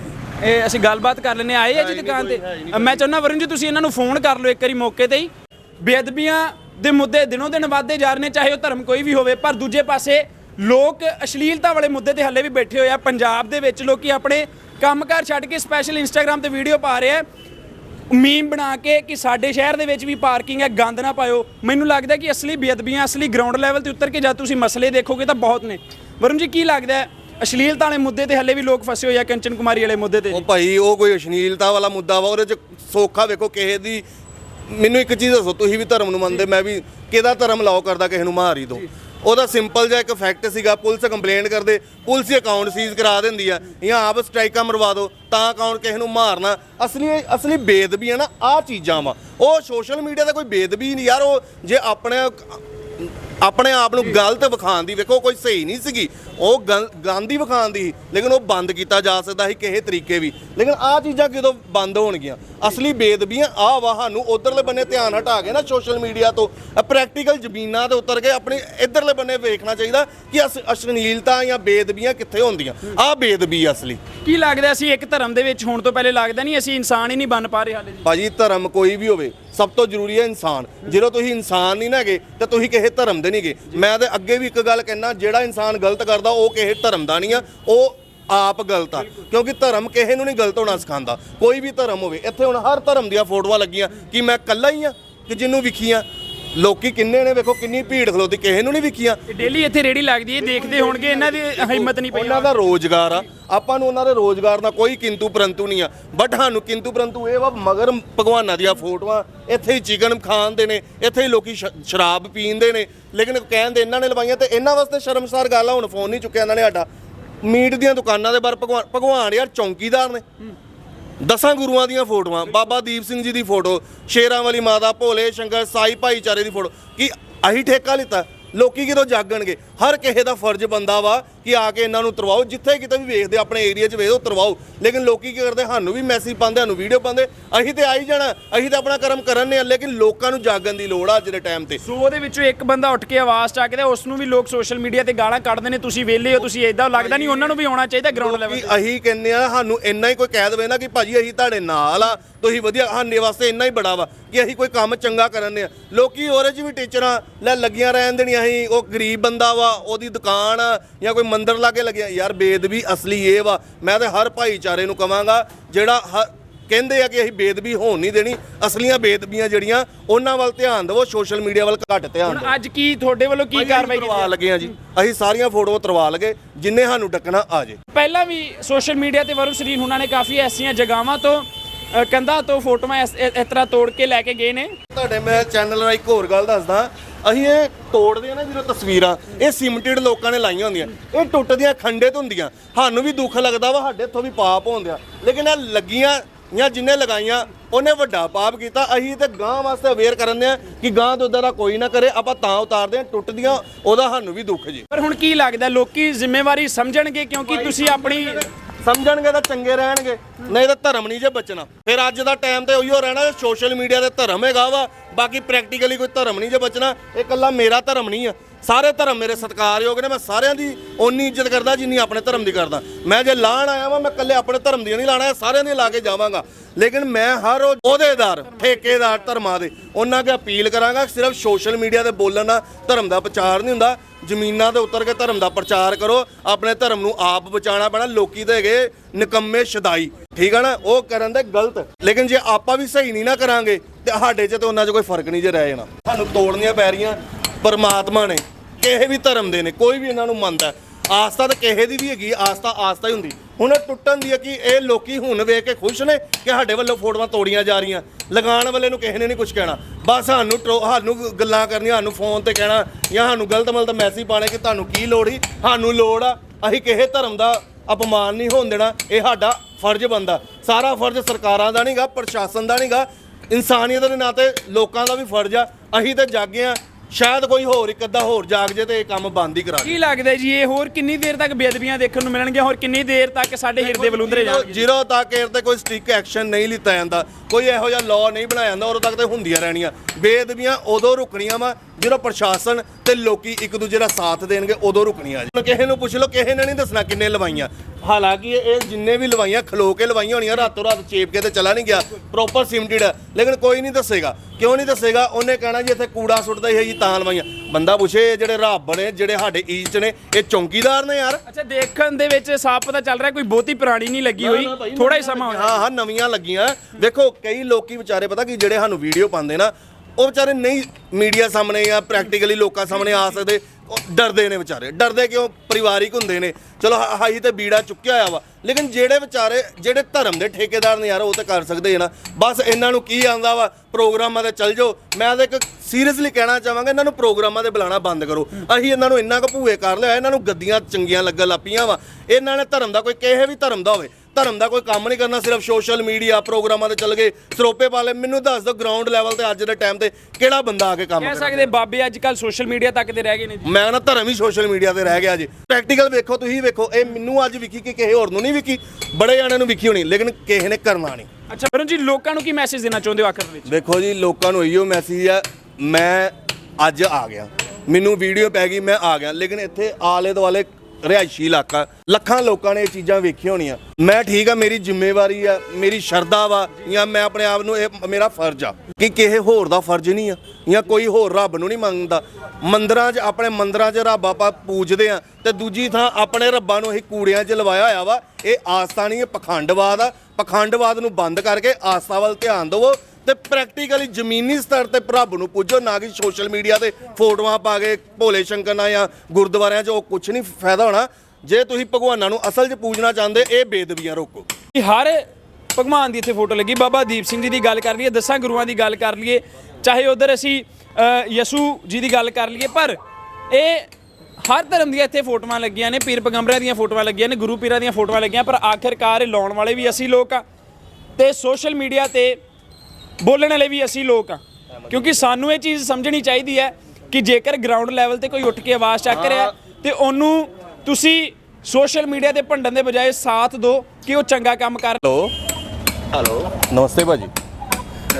A: ਇਹ ਅਸੀਂ ਗੱਲਬਾਤ ਕਰ ਲੈਨੇ ਆਏ ਆ ਜੀ ਦੁਕਾਨ ਤੇ? ਮੈਂ ਚਾਹੁੰਦਾ ਵਰੁਣ ਜੀ ਤੁਸੀਂ ਇਹਨਾਂ ਨੂੰ ਫੋਨ ਕਰ ਲਓ ਇੱਕ ਵਾਰੀ ਮੌਕੇ ਤੇ ਹੀ। ਬੇਅਦਬੀਆਂ ਦੇ ਮੁੱਦੇ ਦਿਨੋਂ ਦਿਨ ਵੱਧਦੇ ਜਾ ਰਹੇ ਨੇ, ਚਾਹੇ ਉਹ ਧਰਮ ਕੋਈ ਵੀ ਹੋਵੇ, ਪਰ ਦੂਜੇ ਪਾਸੇ ਲੋਕ ਅਸ਼ਲੀਲਤਾ ਵਾਲੇ ਮੁੱਦੇ ਤੇ ਹੱਲੇ ਵੀ ਬੈਠੇ ਹੋਏ ਆ। ਪੰਜਾਬ ਦੇ ਵਿੱਚ ਲੋਕੀ ਆਪਣੇ ਕੰਮਕਾਰ ਛੱਡ ਕੇ ਸਪੈਸ਼ਲ ਇੰਸਟਾਗ੍ਰam ਤੇ ਵੀਡੀਓ ਪਾ ਰਹੇ ਆ। ਮੀਮ ਬਣਾ ਕੇ ਕਿ ਸਾਡੇ ਸ਼ਹਿਰ ਦੇ ਵਿੱਚ ਵੀ ਪਾਰਕਿੰਗ ਹੈ, ਗੰਦ ਨਾ ਪਾਇਓ। ਮੈਨੂੰ ਲੱਗਦਾ ਕਿ ਅਸਲੀ ਬੇਅਦਬੀਆਂ ਅਸਲੀ ਗਰਾਊਂਡ ਲੈਵਲ ਤੇ ਉਤਰ ਕੇ ਜਦ ਤੁਸੀਂ ਮਸਲੇ ਦੇਖੋਗੇ ਤਾਂ ਬਹੁਤ ਨੇ। ਵਰੁਣ ਜੀ, ਕੀ ਲੱਗਦਾ ਹੈ? ਅਸ਼ਲੀਲਤਾ ਵਾਲੇ ਮੁੱਦੇ ਤੇ ਹੱਲੇ ਵੀ ਲੋਕ ਫਸੇ ਹੋਏ ਆ, ਕੰਚਨ ਕੁਮਾਰੀ ਵਾਲੇ ਮੁੱਦੇ ਤੇ।
C: ਉਹ ਭਾਈ, ਉਹ ਕੋਈ ਅਸ਼ਲੀਲਤਾ ਵਾਲਾ ਮੁੱਦਾ ਵਾ, ਉਹਦੇ ਚ ਸੋਖਾ ਵੇਖੋ ਕਿਸੇ ਦੀ ਮੈਨੂੰ ਇੱਕ ਚੀਜ਼ ਦੱਸੋ ਤੁਸੀਂ ਵੀ ਧਰਮ ਨੂੰ ਮੰਨਦੇ ਮੈਂ ਵੀ ਕਿਹਦਾ ਧਰਮ ਲਾਓ ਕਰਦਾ ਕਿਸੇ ਨੂੰ ਮਾਰੀ ਦੋ। ਉਹਦਾ ਸਿੰਪਲ ਜਿਹਾ ਇੱਕ ਫੈਕਟ ਸੀਗਾ ਪੁਲਿਸ ਕੰਪਲੇਂਟ ਕਰਦੇ ਪੁਲਿਸ ਹੀ ਅਕਾਊਂਟ ਸੀਜ਼ ਕਰਾ ਦਿੰਦੀ ਆ ਜਾਂ ਆਪ ਸਟ੍ਰਾਈਕਾਂ ਮਰਵਾ ਦਿਓ ਤਾਂ ਅਕਾਊਂਟ ਕਿਸੇ ਨੂੰ ਮਾਰਨਾ। ਅਸਲੀ ਅਸਲੀ ਬੇਦਬੀ ਆ ਨਾ ਆ ਚੀਜ਼ਾਂ ਵਾ। ਉਹ ਸੋਸ਼ਲ ਮੀਡੀਆ ਦਾ ਕੋਈ ਬੇਦਬੀ ਨਹੀਂ ਯਾਰ ਉਹ ਜੇ ਆਪਣੇ ਆਪਣੇ ਆਪ ਨੂੰ ਗਲਤ ਵਿਖਾਉਣ ਦੀ ਵੇਖੋ ਕੋਈ ਸਹੀ ਨਹੀਂ ਸੀਗੀ। ਉਹ ਗਾਂਧੀ ਵਿਖਾਉਣ ਦੀ ਸੀ, ਲੇਕਿਨ ਉਹ ਬੰਦ ਕੀਤਾ ਜਾ ਸਕਦਾ ਸੀ ਕਿਸੇ ਤਰੀਕੇ ਵੀ। ਲੇਕਿਨ ਆਹ ਚੀਜ਼ਾਂ ਕਿਦੋਂ ਬੰਦ ਹੋਣਗੀਆਂ? ਅਸਲੀ ਬੇਦਬੀਆਂ ਆ ਵਾ ਸਾਨੂੰ ਉਧਰਲੇ ਬੰਨੇ ਧਿਆਨ ਹਟਾ ਕੇ ਨਾ ਸੋਸ਼ਲ ਮੀਡੀਆ ਤੋਂ ਪ੍ਰੈਕਟੀਕਲ ਜ਼ਮੀਨਾਂ ਤੇ ਉਤਰ ਕੇ ਆਪਣੇ ਇਧਰਲੇ ਬੰਨੇ ਵੇਖਣਾ ਚਾਹੀਦਾ ਕਿ ਅਸ- ਅਸ਼ਲੀਲਤਾ ਜਾਂ ਬੇਦਬੀਆਂ ਕਿੱਥੇ ਹੁੰਦੀਆਂ। ਆਹ ਬੇਦਬੀ ਆ ਅਸਲੀ।
A: ਕੀ ਲੱਗਦਾ ਅਸੀਂ ਇੱਕ ਧਰਮ ਦੇ ਵਿੱਚ ਹੋਣ ਤੋਂ ਪਹਿਲੇ ਲੱਗਦਾ ਨਹੀਂ ਅਸੀਂ ਇਨਸਾਨ ਹੀ ਨਹੀਂ ਬਣ ਪਾ ਰਹੇ ਹਾਲੇ ਜੀ?
C: ਭਾਜੀ ਧਰਮ ਕੋਈ ਵੀ ਹੋਵੇ ਸਭ ਤੋਂ ਜ਼ਰੂਰੀ ਹੈ ਇਨਸਾਨ। ਜਦੋਂ ਤੁਸੀਂ ਇਨਸਾਨ ਨਹੀਂ ਨਾ ਹੈਗੇ, ਤਾਂ ਤੁਸੀਂ ਕਿਸੇ ਧਰਮ ਦੇ ਨਹੀਂਗੇ। ਮੈਂ ਤੇ ਅੱਗੇ ਵੀ ਇੱਕ ਗੱਲ ਕਹਿਣਾ ਜਿਹੜਾ ਇਨਸਾਨ ਗਲਤ ਕਰਦਾ, ਉਹ ਕਿਸੇ ਧਰਮ ਦਾ ਨਹੀਂ ਆ, ਉਹ ਆਪ ਗਲਤ ਆ। ਕਿਉਂਕਿ ਧਰਮ ਕਿਸੇ ਨੂੰ ਨਹੀਂ ਗਲਤ ਹੋਣਾ ਸਿਖਾਉਂਦਾ। ਕੋਈ ਵੀ ਧਰਮ ਹੋਵੇ, ਇੱਥੇ ਹੁਣ ਹਰ ਧਰਮ ਦੀਆਂ ਫੋਟੋਆਂ ਲੱਗੀਆਂ ਕਿ ਮੈਂ ਇਕੱਲਾ ਹੀ ਆ, ਕਿ ਜਿਹਨੂੰ ਵਿਖੀਆਂ ਲੋਕੀ ਕਿੰਨੇ ਨੇ ਵੇਖੋ ਕਿੰਨੀ ਭੀੜ ਖਲੋਤੀ ਕਿਸੇ ਨੂੰ ਨਹੀਂ ਵਿਖੀਆਂ।
A: ਡੇਲੀ ਇੱਥੇ ਰੇੜੀ ਲੱਗਦੀ ਹੈ ਦੇਖਦੇ ਹੋਣਗੇ ਇਹਨਾਂ ਦੀ ਹਿੰਮਤ ਨਹੀਂ ਪਈ
C: ਉਹਨਾਂ ਦਾ ਰੋਜ਼ਗਾਰ ਆ। ਆਪਾਂ ਨੂੰ ਉਹਨਾਂ ਦੇ ਰੋਜ਼ਗਾਰ ਨਾਲ ਕੋਈ ਕਿੰਤੂ ਪਰੰਤੂ ਨਹੀਂ ਆ। ਬਟ ਸਾਨੂੰ ਕਿੰਤੂ ਪਰੰਤੂ ਇਹ ਵਾ ਮਗਰ ਭਗਵਾਨਾਂ ਦੀਆਂ ਫੋਟੋਆਂ ਇੱਥੇ ਹੀ ਚਿਕਨ ਖਾਂਦੇ ਨੇ ਇੱਥੇ ਹੀ ਲੋਕੀ ਸ਼ਰਾਬ ਪੀਂਦੇ ਨੇ। ਲੇਕਿਨ ਕਹਿੰਦੇ ਇਹਨਾਂ ਨੇ ਲਵਾਈਆਂ ਤੇ ਇਹਨਾਂ ਵਾਸਤੇ ਸ਼ਰਮਸਾਰ ਗੱਲ ਆ ਹੁਣ ਫੋਨ ਨਹੀਂ ਚੁੱਕਿਆ ਇਹਨਾਂ ਨੇ ਸਾਡਾ। ਮੀਟ ਦੀਆਂ ਦੁਕਾਨਾਂ ਦੇ ਬਾਹਰ ਭਗਵਾਨ ਭਗਵਾਨ ਯਾਰ ਚੌਂਕੀਦਾਰ ਨੇ। ਦਸਾਂ ਗੁਰੂਆਂ ਦੀਆਂ ਫੋਟੋਆਂ, ਬਾਬਾ ਦੀਪ ਸਿੰਘ ਜੀ ਦੀ ਫੋਟੋ, ਸ਼ੇਰਾਂ ਵਾਲੀ ਮਾਤਾ ਭੋਲੇ ਸ਼ੰਕਰ ਸਾਈ ਭਾਈਚਾਰੇ ਦੀ ਫੋਟੋ। ਕੀ ਅਹੀ ਠੇਕਾ ਲਿੱਤਾ? ਲੋਕੀ ਕਿਦੋਂ ਜਾਗਣਗੇ? ਹਰ ਕਿਸੇ ਦਾ ਫਰਜ਼ ਬੰਦਾ ਵਾ ਕਿ ਆ ਕੇ ਇਹਨਾਂ ਨੂੰ ਤਰਵਾਓ ਜਿੱਥੇ ਕਿਤੇ ਵੀ ਵੇਖਦੇ ਆਪਣੇ ਏਰੀਆ 'ਚ ਵੇਖੋ ਤਰਵਾਓ। ਲੇਕਿਨ ਲੋਕੀ ਕੀ ਕਰਦੇ ਸਾਨੂੰ ਵੀ ਮੈਸੇਜ ਪਾਉਂਦੇ ਸਾਨੂੰ ਵੀਡੀਓ ਪਾਉਂਦੇ। ਅਸੀਂ ਤੇ ਆਈ ਜਾਣਾ ਅਸੀਂ ਤਾਂ ਆਪਣਾ ਕਰਮ ਕਰਨ ਨੇ ਲੇਕਿਨ ਲੋਕਾਂ ਨੂੰ ਜਾਗਣ ਦੀ ਲੋੜ ਆ ਅੱਜ ਦੇ ਟਾਈਮ ਤੇ।
A: ਸੋ ਉਹਦੇ ਵਿੱਚੋਂ ਇੱਕ ਬੰਦਾ ਉੱਠ ਕੇ ਆਵਾਜ਼ ਚੱਕਦਾ ਉਸ ਨੂੰ ਵੀ ਲੋਕ ਸੋਸ਼ਲ ਮੀਡੀਆ ਤੇ ਗਾਲਾਂ ਕੱਢਦੇ ਨੇ ਤੁਸੀਂ ਵਿਹਲੇ ਹੋ ਤੁਸੀਂ ਇਦਾਂ ਲੱਗਦਾ ਨਹੀਂ ਉਹਨਾਂ ਨੂੰ ਵੀ ਆਉਣਾ ਚਾਹੀਦਾ ਗਰਾਊਂਡ ਲੈਵਲ
C: ਕਿ ਅਸੀਂ ਕਹਿੰਦੇ ਆ ਸਾਨੂੰ ਇੰਨਾ ਹੀ ਕੋਈ ਕਹਿ ਦੇਵੇ ਨਾ ਕਿ ਭਾਜੀ ਅਸੀਂ ਤੁਹਾਡੇ ਨਾਲ ਆ ਤੁਸੀਂ ਵਧੀਆ ਹਾਨੇ ਵਾਸਤੇ ਇੰਨਾ ਹੀ ਬੜਾ ਵਾ ਕਿ ਅਸੀਂ ਕੋਈ ਕੰਮ ਚੰਗਾ ਕਰਨੇ ਆ। ਲੋਕੀ ਉਹਦੇ 'ਚ ਵੀ ਟੀਚਰਾਂ ਲੈ ਲੱਗੀਆਂ ਰਹਿਣ ਦੇਣੀਆਂ ਅਸੀਂ ਉਹ ਗਰੀਬ ਬੰਦਾ ਵਾ ਉਹਦੀ ਦੁਕਾਨ ਜਾਂ ਕੋਈ ਮੰਦਿਰ ਲਾਗੇ ਲੱਗਿਆ। ਯਾਰ ਬੇਦਬੀ ਅਸਲੀ ਇਹ ਵਾ। ਮੈਂ ਤੇ ਹਰ ਭਾਈਚਾਰੇ ਨੂੰ ਕਵਾਂਗਾ ਜਿਹੜਾ ਕਹਿੰਦੇ ਆ ਕਿ ਅਸੀਂ ਬੇਦਬੀ ਹੋਣ ਨਹੀਂ ਦੇਣੀ ਅਸਲੀਆਂ ਬੇਦਬੀਆਂ ਜਿਹੜੀਆਂ ਉਹਨਾਂ ਵੱਲ ਧਿਆਨ ਦਿਵੋ ਸੋਸ਼ਲ ਮੀਡੀਆ ਵੱਲ ਘੱਟ ਧਿਆਨ ਦਿਓ।
A: ਹੁਣ ਅੱਜ ਕੀ ਤੁਹਾਡੇ ਵੱਲੋਂ ਕੀ ਕਾਰਵਾਈ ਕੀਤੀ
C: ਤਰਵਾ ਲੱਗੇ ਆ ਜੀ। ਅਸੀਂ ਸਾਰੀਆਂ ਫੋਟੋਆਂ ਤਰਵਾ ਲਗੇ ਜਿੰਨੇ ਸਾਨੂੰ ਡੱਕਣਾ ਆ ਜੇ।
A: ਪਹਿਲਾਂ ਵੀ ਸੋਸ਼ਲ ਮੀਡੀਆ ਤੇ ਵਰੁਣ ਸਰੀਨ ਹੁਣਾਂ ਨੇ ਕਾਫੀ ਐਸੀਆਂ ਜਗ੍ਹਾਵਾਂ ਤੋਂ ਅ, ਕੰਧਾਂ ਤੋਂ ਫੋਟੋਆਂ ਇਸ ਤਰ੍ਹਾਂ ਤੋੜ ਕੇ ਲੈ ਕੇ ਗਏ ਨੇ।
C: ਤੁਹਾਡੇ ਮੈਂ ਚੈਨਲ ਰਾਹੀਂ ਇੱਕ ਹੋਰ ਗੱਲ ਦੱਸਦਾ। ਅਸੀਂ ਇਹ ਤੋੜਦੇ ਆ ਨਾ ਜਦੋਂ ਤਸਵੀਰਾਂ ਇਹ ਸਿਮਟਡ ਲੋਕਾਂ ਨੇ ਲਾਈਆਂ ਹੁੰਦੀਆਂ। ਇਹ ਟੁੱਟਦੀਆਂ ਖੰਡਿਤ ਹੁੰਦੀਆਂ। ਸਾਨੂੰ ਵੀ ਦੁੱਖ ਲੱਗਦਾ ਵਾ ਸਾਡੇ ਇੱਥੋਂ ਵੀ ਪਾਪ ਹੁੰਦਿਆ ਲੇਕਿਨ ਇਹ ਲੱਗੀਆਂ ਜਾਂ ਜਿੰਨੇ ਲਗਾਈਆਂ ਉਹਨੇ ਵੱਡਾ ਪਾਪ ਕੀਤਾ। ਅਸੀਂ ਤੇ ਗਾਂ ਵਾਸਤੇ ਅਵੇਅਰ ਕਰਨ ਦੇ ਆ ਕਿ ਗਾਂ ਤੋਂ ਦਾ ਕੋਈ ਨਾ ਕਰੇ। ਆਪਾਂ ਤਾਂ ਉਤਾਰਦੇ ਆ ਟੁੱਟਦੀਆਂ ਉਹਦਾ ਸਾਨੂੰ ਵੀ ਦੁੱਖ ਜੀ।
A: ਪਰ ਹੁਣ ਕੀ ਲੱਗਦਾ ਲੋਕੀ ਜ਼ਿੰਮੇਵਾਰੀ ਸਮਝਣਗੇ ਕਿਉਂਕਿ ਤੁਸੀਂ ਆਪਣੀ
C: ਸਮਝਣਗੇ ਤਾਂ ਚੰਗੇ ਰਹਿਣਗੇ, ਨਹੀਂ ਤਾਂ ਧਰਮ ਨਹੀਂ ਜੇ ਬਚਣਾ। ਫਿਰ ਅੱਜ ਦਾ ਟਾਈਮ ਤੇ ਉਹੀਓ ਰਹਿਣਾ ਸੋਸ਼ਲ ਮੀਡੀਆ ਤੇ ਧਰਮ ਹੈਗਾ ਵਾ, ਬਾਕੀ ਪ੍ਰੈਕਟੀਕਲੀ ਕੋਈ ਧਰਮ ਨਹੀਂ ਜੇ ਬਚਣਾ, ਇਹ ਇਕੱਲਾ ਮੇਰਾ ਧਰਮ ਨਹੀਂ ਆ। ਸਾਰੇ ਧਰਮ ਮੇਰੇ ਸਤਿਕਾਰਯੋਗ ਨੇ, ਮੈਂ ਸਾਰਿਆਂ ਦੀ ਓਨੀ ਇੱਜ਼ਤ ਕਰਦਾ ਜਿੰਨੀ ਆਪਣੇ ਧਰਮ ਦੀ ਕਰਦਾ। ਮੈਂ ਜੇ ਲਾਣ ਆਇਆ ਵਾਂ, ਮੈਂ ਇਕੱਲੇ ਆਪਣੇ ਧਰਮ ਦੀ ਨਹੀਂ ਲਾਣਾ ਸਾਰਿਆਂ ਦੀ ਲਾ ਕੇ ਜਾਵਾਂਗਾ। ਲੇਕਿਨ ਮੈਂ ਹਰ ਰੋਜ਼ ਅਹੁਦੇਦਾਰ, ਠੇਕੇਦਾਰ ਧਰਮਾਂ ਦੇ, ਉਹਨਾਂ ਅੱਗੇ ਅਪੀਲ ਕਰਾਂਗਾ, ਸਿਰਫ ਸੋਸ਼ਲ ਮੀਡੀਆ ਤੇ ਬੋਲਣ ਨਾਲ ਧਰਮ ਦਾ ਪ੍ਰਚਾਰ ਨਹੀਂ ਹੁੰਦਾ। ਜ਼ਮੀਨਾਂ ਤੇ ਉਤਰ ਕੇ ਧਰਮ ਦਾ ਪ੍ਰਚਾਰ ਕਰੋ ਆਪਣੇ ਧਰਮ ਨੂੰ ਆਪ ਬਚਾਉਣਾ ਪੈਣਾ ਲੋਕੀ ਤੇ ਹੈਗੇ ਨਿਕੰਮੇ ਸ਼ਦਾਈ। ਠੀਕ ਆ ਨਾ? ਉਹ ਕਰਨ ਦੇ ਗਲਤ। ਲੇਕਿਨ ਜੇ ਆਪਾਂ ਵੀ ਸਹੀ ਨਹੀਂ ਨਾ ਕਰਾਂਗੇ ਤੇ ਸਾਡੇ 'ਚ ਤੇ ਉਹਨਾਂ 'ਚ ਕੋਈ ਫ਼ਰਕ ਨਹੀਂ ਜੇ ਰਹਿ ਜਾਣਾ। ਸਾਨੂੰ ਤੋੜਨੀਆਂ ਪੈ ਰਹੀਆਂ ਪਰਮਾਤਮਾ ਨੇ। ਕਿਸੇ ਵੀ ਧਰਮ ਦੇ ਨੇ ਕੋਈ ਵੀ ਇਹਨਾਂ ਨੂੰ ਮੰਨਦਾ। ਹੈ। ਆਸਥਾ ਤਾਂ ਕਿਸੇ ਦੀ ਵੀ ਹੈਗੀ ਹੈ, ਆਸਥਾ ਆਸਥਾ ਹੀ ਹੁੰਦੀ। ਹੁਣ ਟੁੱਟਣ ਦੀ ਹੈ ਕਿ ਇਹ ਲੋਕੀ ਹੁਣ ਵੇਖ ਕੇ ਖੁਸ਼ ਨੇ ਕਿ ਸਾਡੇ ਵੱਲੋਂ ਫੋਟੋਆਂ ਤੋੜੀਆਂ ਜਾ ਰਹੀਆਂ। ਲਗਾਉਣ ਵਾਲੇ ਨੂੰ ਕਿਸੇ ਨੇ ਨਹੀਂ ਕੁਝ ਕਹਿਣਾ। ਬਸ ਸਾਨੂੰ ਟਰੋ- ਸਾਨੂੰ ਗੱਲਾਂ ਕਰਨੀਆਂ, ਸਾਨੂੰ ਫੋਨ ਤੇ ਕਹਿਣਾ ਜਾਂ ਸਾਨੂੰ ਗਲਤ ਮਲਤ ਮੈਸੇਜ ਪਾਣੇ ਕਿ ਤੁਹਾਨੂੰ ਕੀ ਲੋੜ ਸੀ? ਸਾਨੂੰ ਲੋੜ ਆ, ਅਸੀਂ ਕਿਸੇ ਧਰਮ ਦਾ ਅਪਮਾਨ ਨਹੀਂ ਹੋਣ ਦੇਣਾ। ਇਹ ਸਾਡਾ ਫਰਜ਼ ਬੰਦਾ ਸਾਰਾ ਫਰਜ਼ ਸਰਕਾਰਾਂ ਦਾ ਨਹੀਂਗਾ ਪ੍ਰਸ਼ਾਸਨ ਦਾ ਨਹੀਂਗਾ ਇਨਸਾਨੀਅਤ ਦੇ ਨਾਤੇ ਲੋਕਾਂ ਦਾ ਵੀ ਫਰਜ਼ ਆ। ਅਸੀਂ ਤੇ ਜਾਗੇ ਆ। ਸ਼ਾਇਦ ਕੋਈ ਹੋਰ ਇੱਕ ਅੱਧਾ ਹੋਰ ਜਾਗ ਜੇ ਤੇ ਇਹ ਕੰਮ ਬੰਦ ਹੀ ਕਰਾ ਦੇ।
A: ਕੀ ਲੱਗਦਾ ਜੀ ਇਹ ਹੋਰ ਕਿੰਨੀ ਦੇਰ ਤੱਕ ਬੇਅਦਬੀਆਂ ਦੇਖਣ ਨੂੰ ਮਿਲਣਗੀਆਂ? ਹੋਰ ਕਿੰਨੀ ਦੇਰ ਤੱਕ ਸਾਡੇ ਹਿਰਦੇ ਬਲੁੰਦਰੇ ਜਾਣਗੇ?
C: ਜ਼ੀਰੋ ਤੱਕ ਇਹ ਤੇ ਕੋਈ ਸਟ੍ਰਿਕ ਐਕਸ਼ਨ ਨਹੀਂ ਲਿੱਤਾ ਜਾਂਦਾ। ਕੋਈ ਇਹੋ ਜਿਹਾ ਲਾਅ ਨਹੀਂ ਬਣਾਇਆ ਜਾਂਦਾ ਉਦੋਂ ਤੱਕ ਤੇ ਹੁੰਦੀਆਂ ਰਹਿਣੀਆਂ। ਬੇਦਬੀਆਂ ਉਦੋਂ ਰੁਕਣੀਆਂ ਵਾ ਜਦੋਂ ਪ੍ਰਸ਼ਾਸਨ ਤੇ ਲੋਕੀ ਇੱਕ ਦੂਜੇ ਦਾ ਸਾਥ ਦੇਣਗੇ ਉਦੋਂ ਰੁਕਣੀਆਂ ਜੀ। ਕਿਸੇ ਨੂੰ ਪੁੱਛ ਲਓ ਕਿਸੇ ਨੇ ਨਹੀਂ ਦੱਸਣਾ ਕਿੰਨੇ ਲਵਾਈਆਂ। ਹਾਲਾਂਕਿ ਇਹ ਜਿੰਨੇ ਵੀ ਲਵਾਈਆਂ ਖਲੋ ਕੇ ਲਵਾਈਆਂ ਹੋਣੀਆਂ ਰਾਤੋਂ ਰਾਤ ਚੇਪ ਕੇ ਤੇ ਚਲਾ ਨਹੀਂ ਗਿਆ ਪ੍ਰੋਪਰ ਸਿਮਟਡ ਲੇਕਿਨ ਕੋਈ ਨਹੀਂ ਦੱਸੇਗਾ। ਕਿਉਂ ਨਹੀਂ ਦੱਸੇਗਾ? ਉਹਨੇ ਕਹਿਣਾ ਜੀ ਇੱਥੇ ਕੂੜਾ ਸੁੱਟਦਾ ਹੀ ਹੈ ਜੀ ਤਾਂ ਲਵਾਈਆਂ। ਬੰਦਾ ਪੁੱਛੇ ਇਹ ਜਿਹੜੇ ਰੱਬ ਨੇ ਜਿਹੜੇ ਸਾਡੇ ਈਸਟ ਨੇ ਇਹ ਚੌਂਕੀਦਾਰ ਨੇ ਯਾਰ।
A: ਅੱਛਾ ਦੇਖਣ ਦੇ ਵਿੱਚ ਸਾਫ਼ ਪਤਾ ਚੱਲ ਰਿਹਾ ਕੋਈ ਬਹੁਤੀ ਪੁਰਾਣੀ ਨਹੀਂ ਲੱਗੀ ਹੋਈ। ਥੋੜਾ ਹੀ ਸਮਾਂ ਹੋਇਆ।
C: ਹਾਂ ਹਾਂ ਨਵੀਆਂ ਲੱਗੀਆਂ। ਵੇਖੋ ਕਈ ਲੋਕੀ ਵਿਚਾਰੇ ਪਤਾ ਕੀ ਜਿਹੜੇ ਸਾਨੂੰ ਵੀਡੀਓ ਪਾਉਂਦੇ ਨਾ ਉਹ ਵਿਚਾਰੇ ਨਹੀਂ ਮੀਡੀਆ ਸਾਹਮਣੇ ਜਾਂ ਪ੍ਰੈਕਟੀਕਲੀ ਲੋਕਾਂ ਸਾਹਮਣੇ ਆ ਸਕਦੇ। ਡਰਦੇ ਨੇ ਵਿਚਾਰੇ, ਡਰਦੇ ਕਿਉਂ? ਪਰਿਵਾਰਿਕ ਹੁੰਦੇ ਨੇ। ਚਲੋ, ਹਾ- ਹਾਈ ਤੇ ਬੀੜਾ ਚੁੱਕਿਆ ਹੋਇਆ ਵਾ। ਲੇਕਿਨ ਜਿਹੜੇ ਵਿਚਾਰੇ, ਜਿਹੜੇ ਧਰਮ ਦੇ ਠੇਕੇਦਾਰ ਨੇ ਯਾਰ, ਉਹ ਤਾਂ ਕਰ ਸਕਦੇ ਆ ਨਾ। ਬਸ ਇਹਨਾਂ ਨੂੰ ਕੀ ਆਂਦਾ ਵਾ? ਪ੍ਰੋਗਰਾਮਾਂ ਤੇ ਚੱਲ ਜਾਓ। ਮੈਂ ਤਾਂ ਇੱਕ ਸੀਰੀਅਸਲੀ ਕਹਿਣਾ ਚਾਹਾਂਗਾ, ਇਹਨਾਂ ਨੂੰ ਪ੍ਰੋਗਰਾਮਾਂ ਤੇ ਬੁਲਾਉਣਾ ਬੰਦ ਕਰੋ। ਅਸੀਂ ਇਹਨਾਂ ਨੂੰ ਇੰਨਾ ਕੁ ਭੂਏ ਕਰ ਲਿਆ, ਇਹਨਾਂ ਨੂੰ ਗੱਦੀਆਂ ਚੰਗੀਆਂ ਲੱਗਣ ਲੱਪੀਆਂ ਵਾ। ਇਹਨਾਂ ਨੇ ਧਰਮ ਦਾ ਕੋਈ, ਕਿਸੇ ਵੀ ਧਰਮ ਦਾ ਹੋਵੇ ਧਰਮ ਦਾ ਕੋਈ ਕੰਮ ਨਹੀਂ ਕਰਨਾ ਸਿਰਫ ਸੋਸ਼ਲ ਮੀਡੀਆ ਪ੍ਰੋਗਰਾਮਾਂ ਤੇ ਚੱਲ ਗਏ। ਸਰੋਪੇ ਵਾਲੇ ਮੈਨੂੰ ਦੱਸ ਦਿਓ ਗਰਾਊਂਡ ਲੈਵਲ ਤੇ ਅੱਜ ਦੇ ਟਾਈਮ ਤੇ ਕਿਹੜਾ ਬੰਦਾ ਆ ਕੇ ਕੰਮ
A: ਕਹਿ ਸਕਦੇ ਬਾਬੇ ਅੱਜ ਕੱਲ ਸੋਸ਼ਲ ਮੀਡੀਆ ਤੱਕ ਦੇ ਰਹਿ ਗਏ ਨੇ ਜੀ।
C: ਮੈਂ ਨਾ ਧਰਮ ਹੀ ਸੋਸ਼ਲ ਮੀਡੀਆ ਤੇ ਰਹਿ ਗਿਆ ਜੀ। ਪ੍ਰੈਕਟੀਕਲ ਵੇਖੋ ਤੁਸੀਂ ਵੇਖੋ। ਇਹ ਮੈਨੂੰ ਅੱਜ ਵਿਕੀ ਕਿ ਕਿਸੇ ਹੋਰ ਨੂੰ ਨਹੀਂ ਵਿਕੀ। ਬੜੇ ਜਾਣਿਆਂ ਨੂੰ ਵਿਕੀ ਹੋਣੀ ਲੇਕਿਨ ਕਿਸੇ ਨੇ ਕਰਨਾ ਨਹੀਂ।
A: ਅੱਛਾ ਵਰੁਣ ਜੀ ਲੋਕਾਂ ਨੂੰ ਕੀ ਮੈਸੇਜ ਦੇਣਾ ਚਾਹੁੰਦੇ ਹੋ ਆਖਰ ਵਿੱਚ?
C: ਦੇਖੋ ਜੀ ਲੋਕਾਂ ਨੂੰ ਇਹੋ ਮੈਸੇਜ ਆ ਮੈਂ ਅੱਜ ਆ ਗਿਆ। ਮੈਨੂੰ ਵੀਡੀਓ ਪੈ ਗਈ ਮੈਂ ਆ ਗਿਆ। ਲੇਕਿਨ ਇੱਥੇ ਆਲੇ ਦੁਆਲੇ ਰਿਹਾਇਸ਼ੀ ਇਲਾਕਾ ਲੱਖਾਂ ਲੋਕਾਂ ਨੇ ਇਹ ਚੀਜ਼ਾਂ ਵੇਖੀਆਂ ਹੋਣੀਆਂ। ਮੈਂ ਠੀਕ ਆ, ਮੇਰੀ ਜ਼ਿੰਮੇਵਾਰੀ ਆ, ਮੇਰੀ ਸ਼ਰਧਾ ਵਾ, ਜਾਂ ਮੈਂ ਆਪਣੇ ਆਪ ਨੂੰ ਇਹ ਮੇਰਾ ਫਰਜ਼ ਆ, ਕਿ ਕਿਸੇ ਹੋਰ ਦਾ ਫਰਜ਼ ਨਹੀਂ ਆ, ਜਾਂ ਕੋਈ ਹੋਰ ਰੱਬ ਨੂੰ ਨਹੀਂ ਮੰਗਦਾ ਮੰਦਰਾਂ 'ਚ, ਆਪਣੇ ਮੰਦਰਾਂ 'ਚ ਰੱਬ ਆਪਾਂ ਪੂਜਦੇ ਆ, ਤੇ ਦੂਜੀ ਥਾਂ ਆਪਣੇ ਰੱਬਾਂ ਨੂੰ ਅਸੀਂ ਕੂੜਿਆਂ 'ਚ ਲਵਾਇਆ ਹੋਇਆ ਵਾ, ਇਹ ਆਸਥਾ ਨਹੀਂ, ਇਹ ਪਖੰਡਵਾਦ ਆ। ਪਖੰਡਵਾਦ ਨੂੰ ਬੰਦ ਕਰਕੇ ਆਸਥਾ ਵੱਲ ਧਿਆਨ ਦਿਵੋ ਤੇ ਪ੍ਰੈਕਟੀਕਲੀ ਜ਼ਮੀਨੀ ਸਤਰ ਤੇ ਰੱਬ ਨੂੰ ਪੁੱਜੋ, ਨਾ ਕਿ ਸੋਸ਼ਲ ਮੀਡੀਆ ਤੇ ਫੋਟੋਆਂ ਪਾ ਕੇ ਭੋਲੇ ਸ਼ੰਕਰ ਨਾਲ ਜਾਂ ਗੁਰਦੁਆਰਿਆਂ 'ਚ, ਉਹ ਕੁਝ ਨਹੀਂ ਫਾਇਦਾ ਹੋਣਾ। ਜੇ ਤੁਸੀਂ ਭਗਵਾਨਾਂ ਨੂੰ ਅਸਲ 'ਚ ਪੂਜਣਾ ਚਾਹੁੰਦੇ, ਇਹ ਬੇਦਬੀਆਂ ਰੋਕੋ।
A: ਕਿ ਹਰ ਭਗਵਾਨ ਦੀ ਇੱਥੇ ਫੋਟੋ ਲੱਗੀ। ਬਾਬਾ ਦੀਪ ਸਿੰਘ ਜੀ ਦੀ ਗੱਲ ਕਰ ਲਈਏ, ਦਸਾਂ ਗੁਰੂਆਂ ਦੀ ਗੱਲ ਕਰ ਲਈਏ, ਚਾਹੇ ਉਧਰ ਅਸੀਂ ਯਸੂ ਜੀ ਦੀ ਗੱਲ ਕਰ ਲਈਏ, ਪਰ ਇਹ ਹਰ ਧਰਮ ਦੀਆਂ ਇੱਥੇ ਫੋਟੋਆਂ ਲੱਗੀਆਂ ਨੇ, ਪੀਰ ਪੈਗੰਬਰਾਂ ਦੀਆਂ ਫੋਟੋਆਂ ਲੱਗੀਆਂ ਨੇ, ਗੁਰੂ ਪੀਰਾਂ ਦੀਆਂ ਫੋਟੋਆਂ ਲੱਗੀਆਂ, ਪਰ ਆਖਿਰਕਾਰ ਇਹ ਲਾਉਣ ਵਾਲੇ ਵੀ ਅਸੀਂ ਲੋਕ ਆ। ਤੇ ਸੋਸ਼ਲ ਮੀਡੀਆ ਤੇ ਬੋਲਣ ਵਾਲੇ ਵੀ ਅਸੀਂ ਲੋਕ ਆ। ਕਿਉਂਕਿ ਸਾਨੂੰ ਇਹ ਚੀਜ਼ ਸਮਝਣੀ ਚਾਹੀਦੀ ਹੈ ਕਿ ਜੇਕਰ ਗਰਾਊਂਡ ਲੈਵਲ ਤੇ ਕੋਈ ਉੱਠ ਕੇ ਆਵਾਜ਼ ਚੱਕ ਰਿਹਾ ਤੇ ਉਹਨੂੰ ਤੁਸੀਂ ਸੋਸ਼ਲ ਮੀਡੀਆ ਤੇ ਭੰਡਣ ਦੇ ਬਜਾਏ ਸਾਥ ਦਿਓ ਕਿ ਉਹ ਚੰਗਾ ਕੰਮ ਕਰ
C: ਹੈਲੋ
B: ਹੈਲੋ
C: ਨਮਸਤੇ ਭਾਜੀ।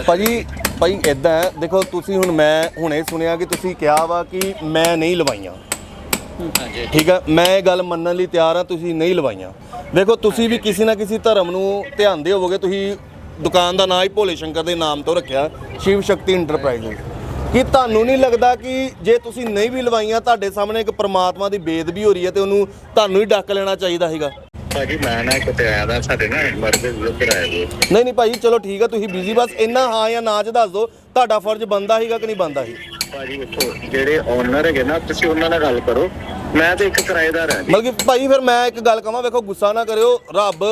C: ਭਾਜੀ ਭਾਈ ਇਦਾਂ ਹੈ ਦੇਖੋ ਤੁਸੀਂ ਹੁਣ ਮੈਂ ਹੁਣੇ ਸੁਣਿਆ ਕਿ ਤੁਸੀਂ ਕਿਹਾ ਵਾ ਕਿ ਮੈਂ ਨਹੀਂ ਲਵਾਈਆਂ।
B: ਹਾਂਜੀ।
C: ਠੀਕ ਆ ਮੈਂ ਇਹ ਗੱਲ ਮੰਨਣ ਲਈ ਤਿਆਰ ਆ ਤੁਸੀਂ ਨਹੀਂ ਲਵਾਈਆਂ। ਦੇਖੋ ਤੁਸੀਂ ਵੀ ਕਿਸੇ ਨਾ ਕਿਸੇ ਧਰਮ ਨੂੰ ਧਿਆਨ ਦੇ ਹੋਵੋਗੇ ਤੁਸੀਂ ਦੁਕਾਨ ਦਾ ਨਾਂ ਹੀ ਭੋਲੇ ਸ਼ੰਕਰ ਦੇ ਨਾਮ ਤੋਂ ਰੱਖਿਆ ਸ਼ਿਵ ਸ਼ਕਤੀ ਇੰਟਰਪ੍ਰਾਈਜ਼ਸ ਕੀ ਤੁਹਾਨੂੰ ਨਹੀਂ ਲੱਗਦਾ ਕਿ ਜੇ ਤੁਸੀਂ ਨਹੀਂ ਵੀ ਲਵਾਈਆਂ ਤੁਹਾਡੇ ਸਾਹਮਣੇ ਇੱਕ ਪ੍ਰਮਾਤਮਾ ਦੀ ਬੇਦਬੀ ਹੋ ਰਹੀ ਹੈ ਤੇ ਉਹਨੂੰ ਤੁਹਾਨੂੰ ਹੀ ਡੱਕ ਲੈਣਾ ਚਾਹੀਦਾ ਹੈਗਾ?
E: ਭਾਜੀ ਮੈਂ ਨਾ ਕਿਤੇ ਆਇਆ ਦਾ ਸਾਡੇ ਨਾ ਮਰਦੇ ਵੀ ਕਿਰਾਏ ਦੇ।
C: ਨਹੀਂ ਨਹੀਂ ਭਾਈ ਚਲੋ ਠੀਕ ਆ ਤੁਸੀਂ ਬਿਜ਼ੀ ਬਸ ਇੰਨਾ ਹਾਂ ਜਾਂ ਨਾ ਚ ਦੱਸ ਦਿਓ ਤੁਹਾਡਾ ਫਰਜ਼ ਬੰਦਾ ਸੀਗਾ ਕਿ ਨਹੀਂ ਬੰਦਾ ਸੀ?
E: ਭਾਜੀ ਵੇਖੋ ਜਿਹੜੇ ਓਨਰ ਹੈਗੇ ਨਾ ਤੁਸੀਂ ਉਹਨਾਂ ਨਾਲ ਗੱਲ ਕਰੋ। ਮੈਂ ਤੇ ਇੱਕ ਕਿਰਾਏਦਾਰ ਹਾਂ ਜੀ।
C: ਬਲਕਿ ਭਾਈ ਫਿਰ ਮੈਂ ਇੱਕ ਗੱਲ ਕਹਾਂ ਵੇਖੋ ਗੁੱਸਾ ਨਾ ਕਰਿਓ ਰੱਬ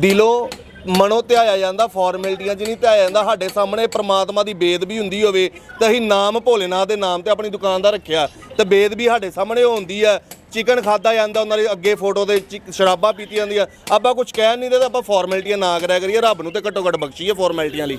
C: ਦਿਲੋਂ ਮਨੋਂ ਧਿਆਇਆ ਜਾਂਦਾ, ਫਾਰਮੈਲਿਟੀਆਂ 'ਚ ਨਹੀਂ ਧਿਆਇਆ ਜਾਂਦਾ, ਸਾਡੇ ਸਾਹਮਣੇ ਪ੍ਰਮਾਤਮਾ ਦੀ ਬੇਦ ਵੀ ਹੁੰਦੀ ਹੋਵੇ, ਤੇ ਅਸੀਂ ਨਾਮ ਭੋਲੇਨਾਥ ਦੇ ਨਾਮ ਤੇ ਆਪਣੀ ਦੁਕਾਨ ਦਾ ਰੱਖਿਆ। ਤੇ ਬੇਦਬੀ ਸਾਡੇ ਸਾਹਮਣੇ ਹੁੰਦੀ ਆ, ਚਿਕਨ ਖਾਦਾ ਜਾਂਦਾ, ਉਹਨਾਂ ਦੇ ਅੱਗੇ ਫੋਟੋ ਦੇ ਚਿਕ- ਸ਼ਰਾਬਾਂ ਪੀਤੀਆਂ ਜਾਂਦੀਆਂ। ਆਪਾਂ ਕੁਝ ਕਹਿ ਨਹੀਂ ਦੇ, ਤਾਂ ਆਪਾਂ ਫਾਰਮੈਲਿਟੀਆਂ ਨਾ ਕਰਿਆ ਕਰੀਏ, ਰੱਬ ਨੂੰ ਤੇ ਘੱਟੋ ਘੱਟ ਬਖਸ਼ੀਏ ਫਾਰਮੈਲਿਟੀਆਂ ਲਈ।